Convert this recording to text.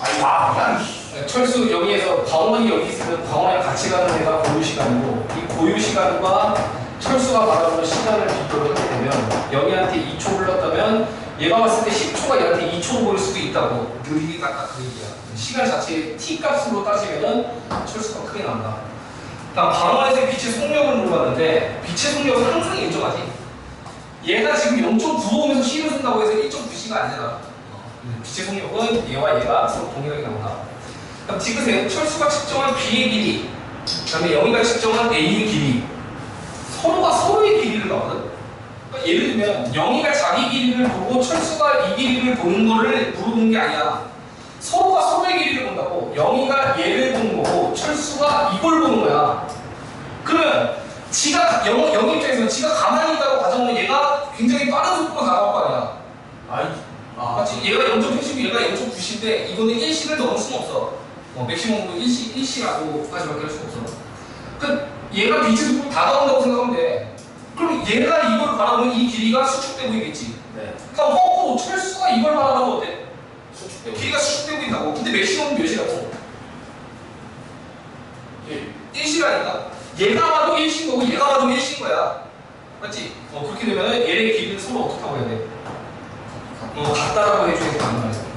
아니 와 철수 여기에서 광원이 여기 있으면 광원이랑 같이 가는 데가 고유 시간이고 이 고유 시간과 철수가 바라보는 시간을 비교를 하게 되면 영희한테 2초 흘렀다면 얘가 봤을 때 10초가 얘한테 2초로 보일 수도 있다고 느리게 갔다 그 얘기야 시간 자체의 t 값으로 따지면은 철수가 크게 나온다. 다음 방원에서의 빛의 속력을 물어봤는데 빛의 속력은 항상 일정하지. 얘가 지금 0.95면서 C를 쓴다고 해서 1.9C가 아니잖아 빛의 속력은 얘와 얘가 서로 동일하게 나온다 그럼 지그세요. 철수가 측정한 B의 길이, 그 다음에 영희가 측정한 A의 길이. 서로가 서로의 길이를 나거든. 그러니까 예를 들면 영희가 자기 길이를 보고 철수가 이 길이를 보는 거를 물어보는 게 아니야. 서로가 서로의 길이를 본다고. 영희가 얘를 보는 거고 철수가 이걸 보는 거야. 그러면 지가 영, 영희 입장에서는 지가 가만히 있다고 가정하면 얘가 굉장히 빠른 속도로 나갈 거 아니야. 아이 아 맞지? 얘가 0.80이고 얘가 0.9인데 이거는 1C를 넘을 수는 없어. 어, 맥시멈으로 1C, 1C라고 까지밖에 할 수가 없어. 그 얘가 빛의 속도를 다 나온다고 생각하면 돼. 그럼 얘가 이걸 바라보면 이 길이가 수축돼 보이겠지. 네 그럼 거꾸로 철수가 이걸 바라보면 어때? 수축되고 길이가 수축돼 보인다고. 근데 맥시멈은 몇이라고? 1 1C라니까. 얘가 봐도 1C인 거고 얘가 봐도 1C인 거야. 맞지? 어, 그렇게 되면 얘의 길이는 서로 어떻게 하고 해야 돼? 어, 같다라고 해줘야 되는 거야.